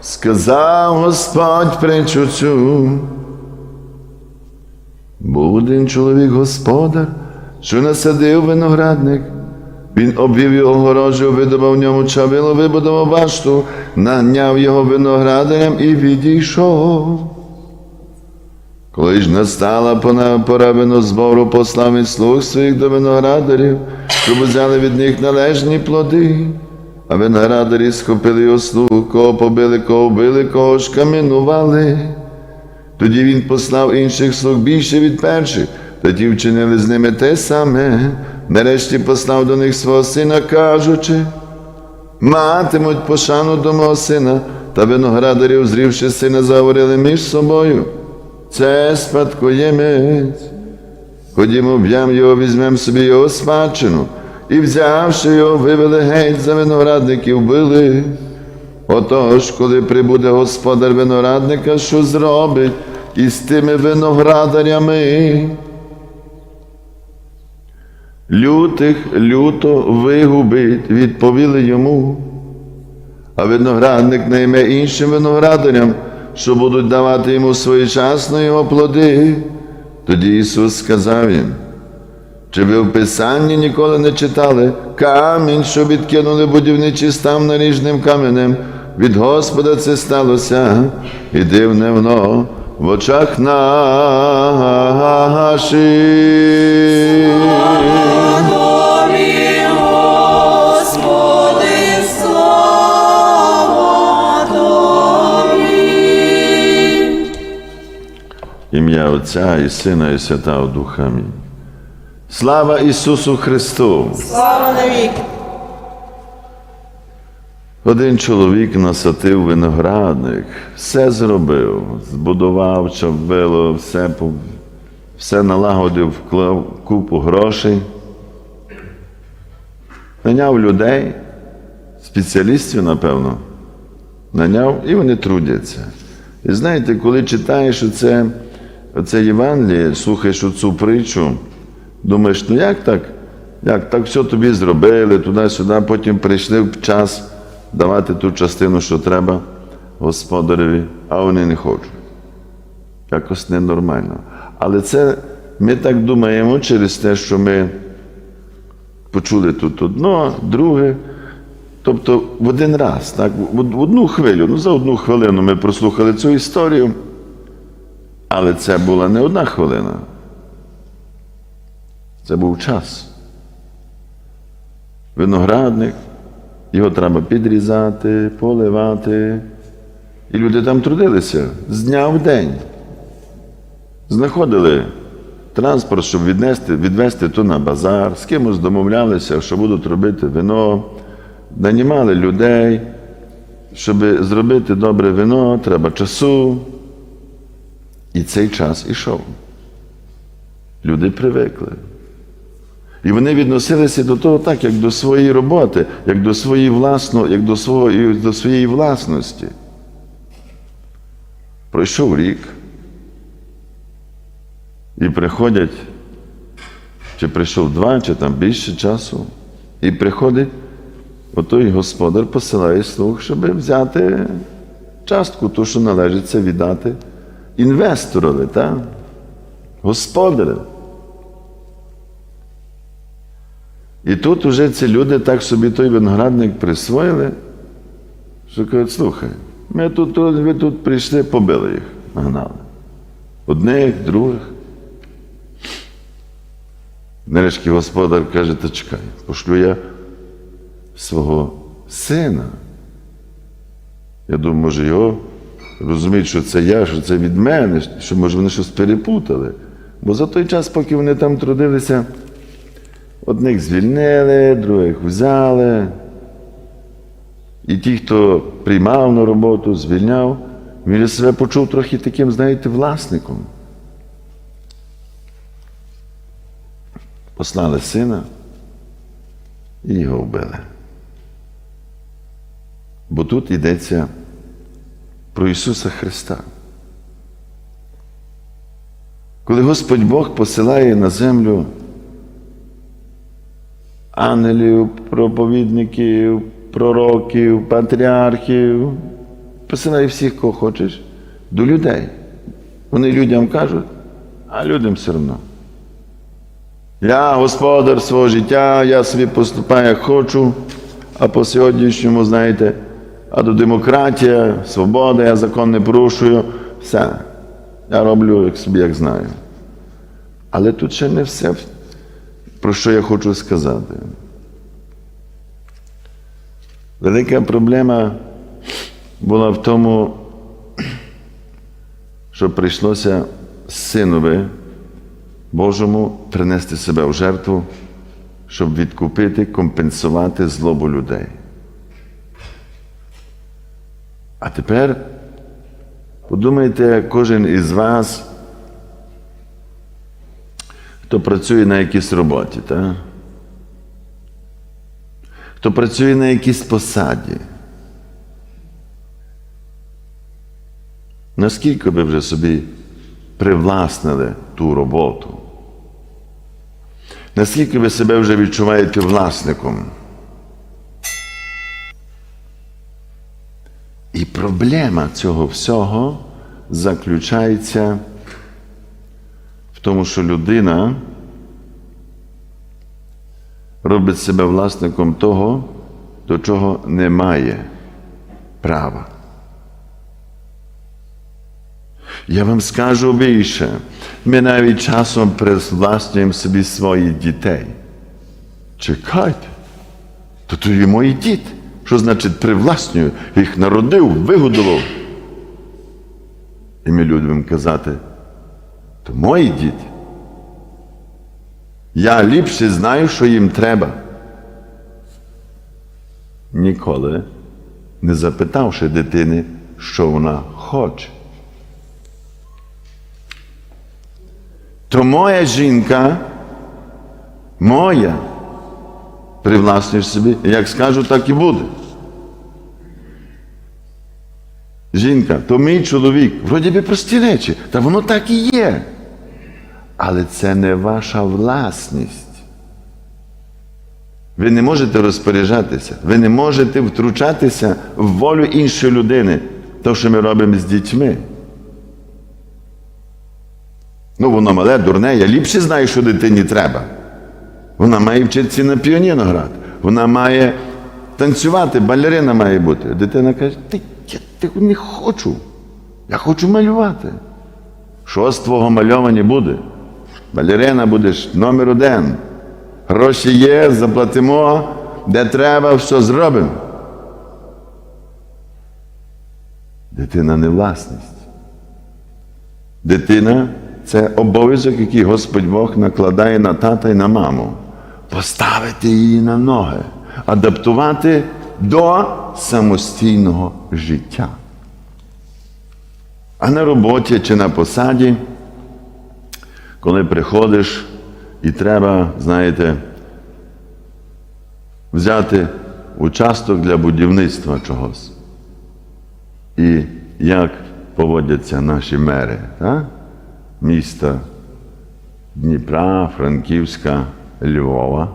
сказав Господь притчу цю. Був чоловік господар, що насадив виноградник. Він обвів його огорожею, видобав ньому чавило, вибудував башту, наняв його виноградарям і відійшов. Коли ж настала пора винозбору, послав він слуг своїх до виноградарів, щоб взяли від них належні плоди. А виноградарі схопили його слуг, кого побили, кого вбили, кого ж каменували. Тоді він послав інших слуг більше від перших, тоді вчинили з ними те саме. Нарешті послав до них свого сина, кажучи, матимуть пошану до мого сина, та виноградарі, узрівши сина, заговорили між собою. Це спадкоємець. Ходімо, в'ям його, візьмемо собі його спадщину, і взявши його, вивели геть за виноградників, били. Отож, коли прибуде господар виноградника, що зробить із тими виноградарями? Лютих люто вигубить, відповіли йому. А виноградник найме іншим виноградарям, що будуть давати йому своєчасно його плоди. Тоді Ісус сказав їм, чи ви в Писанні ніколи не читали камінь, що відкинули будівничі став наріжним каменем. Від Господа це сталося, і дивне воно в очах наших. Тобі, Господи, слава Тобі. Ім'я Отця і Сина, і Святого Духа. Амінь. Слава Ісусу Христу! Слава навік. Один чоловік насадив виноградник, все зробив, збудував, чобило, все, все налагодив, вклав купу грошей. Наняв людей, спеціалістів, напевно, наняв, і вони трудяться. І знаєте, коли читаєш оце, оце Євангеліє, слухаєш оцю притчу, думаєш, ну як так? Як так все тобі зробили, туди-сюди, потім прийшли в час давати ту частину, що треба господареві, а вони не хочуть. Якось ненормально. Але це ми так думаємо через те, що ми почули тут одно, друге. Тобто в один раз, так, в одну хвилю, ну за одну хвилину ми прослухали цю історію, але це була не одна хвилина. Це був час. Виноградник, його треба підрізати, поливати. І люди там трудилися з дня в день. Знаходили транспорт, щоб віднести, відвести то на базар, з кимось домовлялися, що будуть робити вино, нанімали людей. Щоб зробити добре вино, треба часу. І цей час ішов. Люди привикли. І вони відносилися до того так, як до своєї роботи, як до своєї власно, як до, свого, до своєї власності. Пройшов рік. І приходять, чи прийшов два, чи там більше часу, і приходить, отой господар посилає слуг, щоб взяти частку, ту, що належиться віддати інвесторові, так? господареві. І тут уже ці люди так собі той виноградник присвоїли, що кажуть, слухай, ми тут, ви тут прийшли, побили їх, нагнали. Одних, других. Нарешті господар каже, та чекай, пошлю я свого сина. Я думаю, може, його розуміють, що це я, що це від мене, що може вони щось перепутали. Бо за той час, поки вони там трудилися, одних звільнили, других взяли. І ті, хто приймав на роботу, звільняв, він себе почув трохи таким, знаєте, власником. Послали сина і його вбили. Бо тут йдеться про Ісуса Христа. Коли Господь Бог посилає на землю ангелів, проповідників, пророків, патріархів, посилай всіх, кого хочеш, до людей. Вони людям кажуть, а людям все одно. Я господар свого життя, я собі поступаю, як хочу, а по сьогоднішньому, знаєте, а до демократія, свобода, я закон не порушую, все. Я роблю як собі, як знаю. Але тут ще не все, про що я хочу сказати. Велика проблема була в тому, що прийшлося синові Божому принести себе в жертву, щоб відкупити, компенсувати злобу людей. А тепер подумайте, кожен із вас, хто працює на якійсь роботі, так? хто працює на якійсь посаді. Наскільки ви вже собі привласнили ту роботу? Наскільки ви себе вже відчуваєте власником? І проблема цього всього заключається тому, що людина робить себе власником того, до чого не має права. Я вам скажу більше. Ми навіть часом привласнюємо собі своїх дітей. Чекайте, то то є мої діти. Що значить привласнюю? Їх народив, вигодував. І ми любимо казати, то мої діти. Я ліпше знаю, що їм треба. Ніколи не запитавши дитини, що вона хоче. То моя жінка, моя, привласнюєш собі, як скажу, так і буде. Жінка, то мій чоловік, вроді би прості речі, та воно так і є. Але це не ваша власність. Ви не можете розпоряджатися, ви не можете втручатися в волю іншої людини, то, що ми робимо з дітьми. Ну, воно мале, дурне, я ліпше знаю, що дитині треба. Вона має вчитися на піаніно грати. Вона має танцювати, балерина має бути. Дитина каже, ти, я ти не хочу. Я хочу малювати. Що з твого мальовання буде? Балерина будеш номер один. Гроші є, заплатимо, де треба, все зробимо. Дитина не власність. Дитина це обов'язок, який Господь Бог накладає на тата і на маму. Поставити її на ноги, адаптувати до самостійного життя. А на роботі чи на посаді, коли приходиш і треба, знаєте, взяти участок для будівництва чогось. І як поводяться наші мери так? міста Дніпра, Франківська, Львова,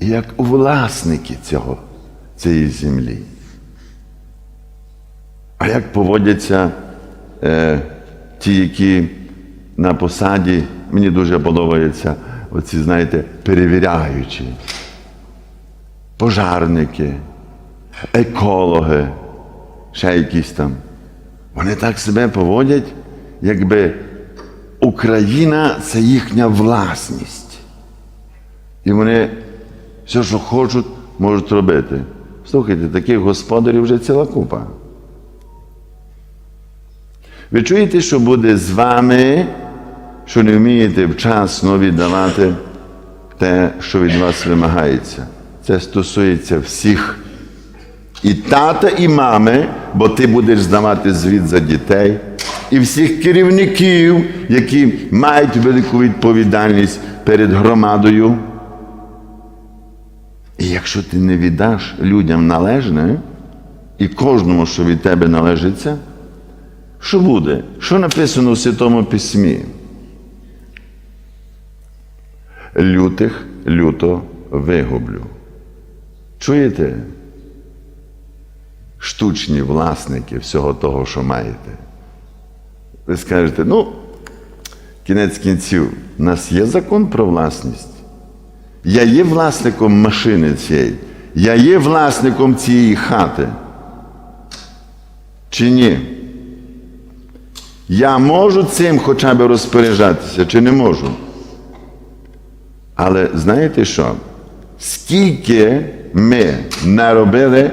як власники цього, цієї землі. А як поводяться е, ті, які на посаді, мені дуже подобається, оці, знаєте, перевіряючі, пожарники, екологи, ще якісь там. Вони так себе поводять, якби Україна це їхня власність. І вони все, що хочуть, можуть робити. Слухайте, таких господарів вже ціла купа. Ви чуєте, що буде з вами, що не вмієте вчасно віддавати те, що від вас вимагається. Це стосується всіх. І тата, і мами, бо ти будеш здавати звіт за дітей, і всіх керівників, які мають велику відповідальність перед громадою. І якщо ти не віддаш людям належне, і кожному, що від тебе належиться, що буде? Що написано в Святому Письмі? Лютих люто вигублю. Чуєте? штучні власники всього того, що маєте. Ви скажете, ну, кінець кінців, у нас є закон про власність. Я є власником машини цієї, я є власником цієї хати. Чи ні? Я можу цим хоча б розпоряджатися, чи не можу? Але знаєте що? Скільки ми наробили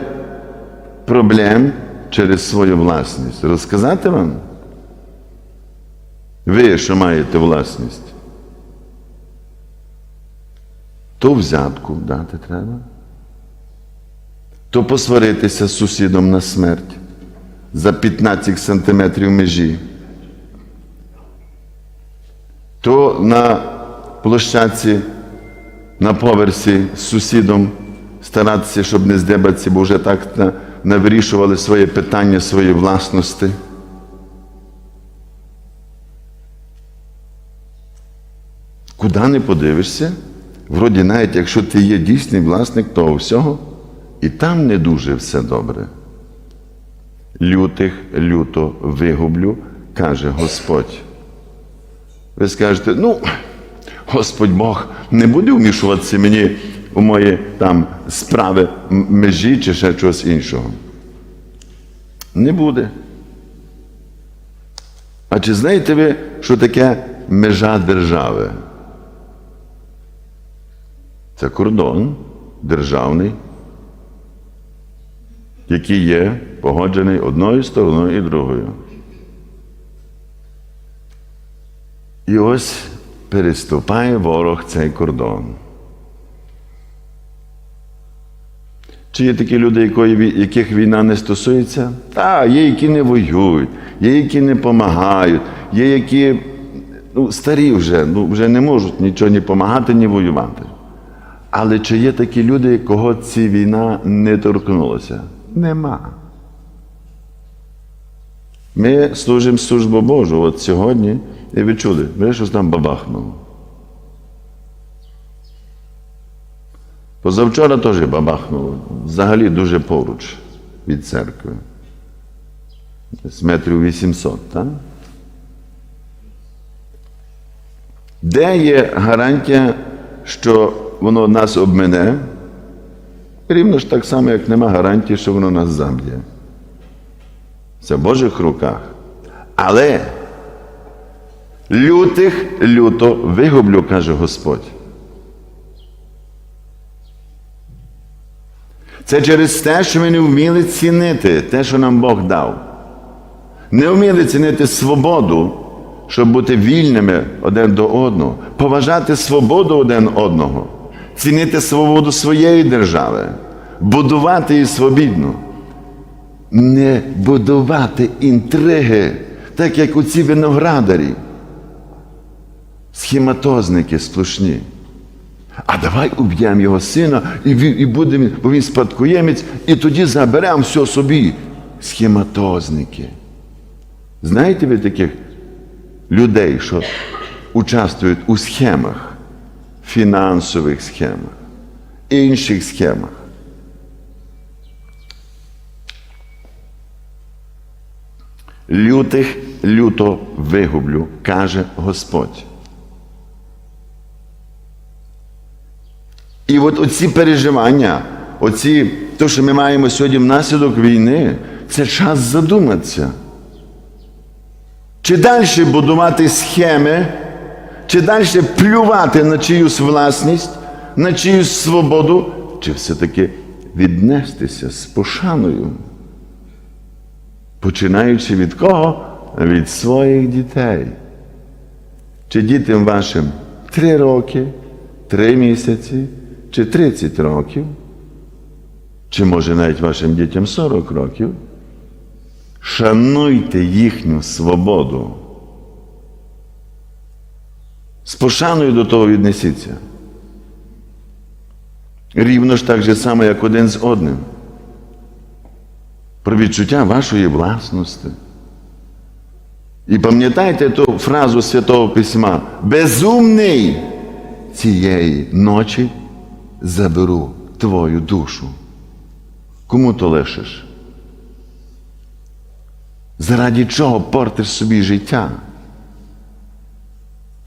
проблем через свою власність? Розказати вам? Ви, що маєте власність? То взятку дати треба, то посваритися з сусідом на смерть за 15 сантиметрів межі, то на площадці, на поверсі з сусідом старатися, щоб не здебатися, бо вже так на- навирішували своє питання своєї власності. Куди не подивишся, вроді навіть якщо ти є дійсний власник того всього, і там не дуже все добре. Лютих люто вигублю, каже Господь. Ви скажете, ну, Господь Бог не буде вмішуватися мені у мої там справи межі чи ще чогось іншого. Не буде. А чи знаєте ви, що таке межа держави? Це кордон державний, який є погоджений одною стороною і другою. І ось переступає ворог цей кордон. Чи є такі люди, яких війна не стосується? Та, є, які не воюють, є, які не допомагають, є, які ну, старі вже, ну, вже не можуть нічого ні допомагати, ні воювати. Але чи є такі люди, кого ця війна не торкнулася? Нема. Ми служимо службу Божу. От сьогодні, і ви чули, ви щось там бабахнуло. Позавчора теж бабахнуло. Взагалі дуже поруч від церкви. Десь метрів 800, так? Де є гарантія, що воно нас обмене? Рівно ж так само, як нема гарантії, що воно нас заб'є. Це в Божих руках. Але лютих люто вигублю, каже Господь. Це через те, що ми не вміли цінити те, що нам Бог дав. Не вміли цінити свободу, щоб бути вільними один до одного, поважати свободу один одного, цінити свободу своєї держави, будувати її свобідно, не будувати інтриги, так як у ці виноградарі, схематозники сплошні. А давай уб'ємо його сина, і, і будемо, бо він спадкоємець, і тоді заберемо все собі. Схематозники. Знаєте ви таких людей, що участвують у схемах, фінансових схемах, інших схемах? Лютих люто вигублю, каже Господь. І от оці переживання, оці, то, що ми маємо сьогодні внаслідок війни, це час задуматися. Чи далі будувати схеми, чи далі плювати на чиюсь власність, на чиюсь свободу, чи все-таки віднестися з пошаною? Починаючи від кого? Від своїх дітей. Чи дітям вашим три роки, три місяці, чи 30 років, чи може навіть вашим дітям 40 років, шануйте їхню свободу. З пошаною до того віднесіться. Рівно ж так же само, як один з одним. Про відчуття вашої власності. І пам'ятайте ту фразу Святого Письма: безумний цієї ночі заберу твою душу. Кому то лишиш? заради чого портиш собі життя?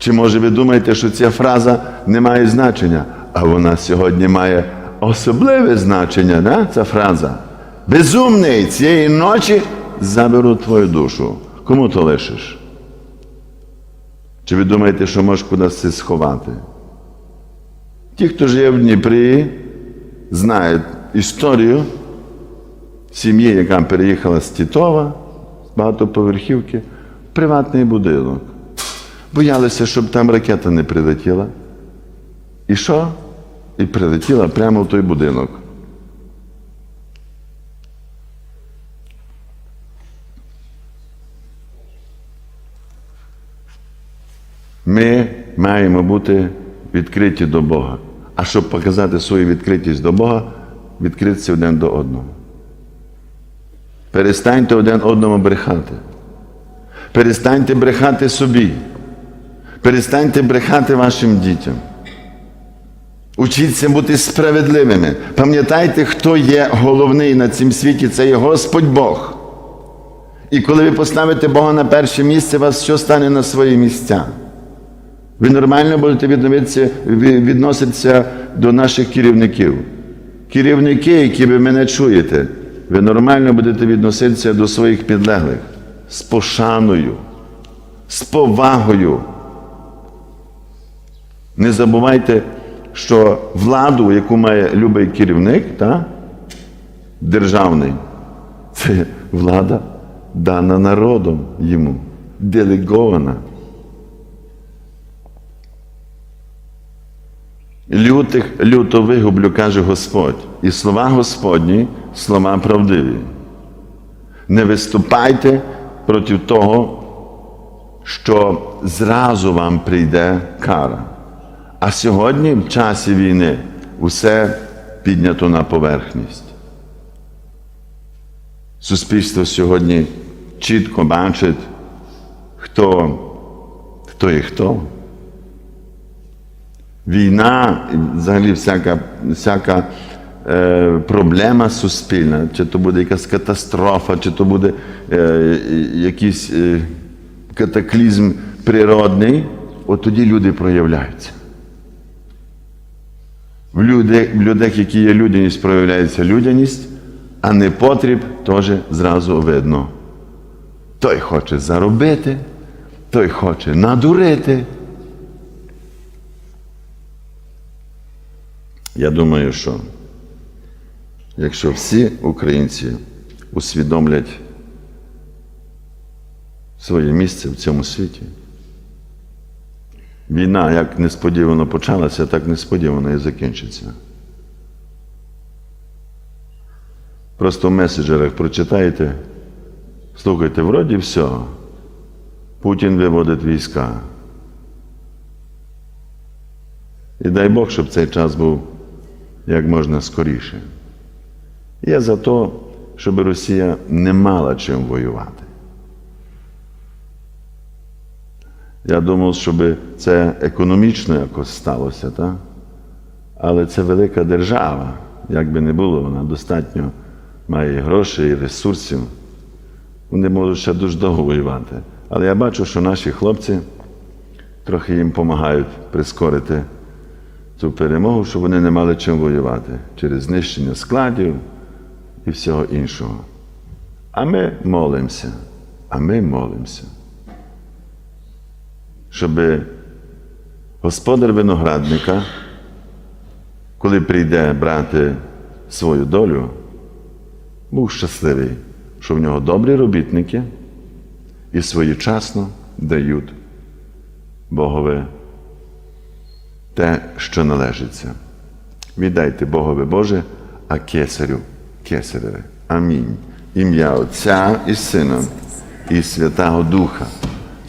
Чи може ви думаєте, що ця фраза не має значення? А вона сьогодні має особливе значення, да? ця фраза. Безумний цієї ночі заберу твою душу. Кому то лишиш? Чи ви думаєте, що можеш кудись це сховати? Ті, хто живе в Дніпрі, знають історію сім'ї, яка переїхала з Тітова, з багатоповерхівки, в приватний будинок. Боялися, щоб там ракета не прилетіла. І що? І прилетіла прямо в той будинок. Ми маємо бути відкриті до Бога. А щоб показати свою відкритість до Бога, відкритися один до одного. Перестаньте один одному брехати. Перестаньте брехати собі. Перестаньте брехати вашим дітям. Учіться бути справедливими. Пам'ятайте, хто є головний на цім світі, це є Господь Бог. І коли ви поставите Бога на перше місце, вас все стане на свої місця. Ви нормально будете відноситися до наших керівників. Керівники, які ви мене чуєте, ви нормально будете відноситися до своїх підлеглих з пошаною, з повагою. Не забувайте, що владу, яку має любий керівник, та, державний, це влада дана народом йому, делегована. Лютих люто вигублю, каже Господь, і слова Господні слова правдиві. Не виступайте проти того, що зразу вам прийде кара. А сьогодні, в часі війни, усе піднято на поверхність. Суспільство сьогодні чітко бачить, хто, хто і хто. Війна, і взагалі всяка, всяка е, проблема суспільна, чи то буде якась катастрофа, чи то буде е, якийсь е, катаклізм природний, от тоді люди проявляються. В людей, які є людяність, проявляється людяність, а не потріб теж зразу видно. Той хоче заробити, той хоче надурити. Я думаю, що якщо всі українці усвідомлять своє місце в цьому світі, війна як несподівано почалася, так несподівано і закінчиться. Просто в меседжерах прочитаєте, слухайте, вроді все, Путін виводить війська. І дай Бог, щоб цей час був як можна скоріше. Я за те, щоб Росія не мала чим воювати. Я думав, щоб це економічно якось сталося, так? але це велика держава. Як би не було, вона достатньо має грошей і ресурсів. Вони можуть ще дуже довго воювати. Але я бачу, що наші хлопці трохи їм допомагають прискорити цю перемогу, щоб вони не мали чим воювати через знищення складів і всього іншого. А ми молимося, а ми молимося, щоб господар виноградника, коли прийде брати свою долю, був щасливий, що в нього добрі робітники і своєчасно дають Богове те, що належиться. Віддайте Богові Боже, а кесарю кесареве. Амінь. Ім'я Отця і Сина і Святого Духа.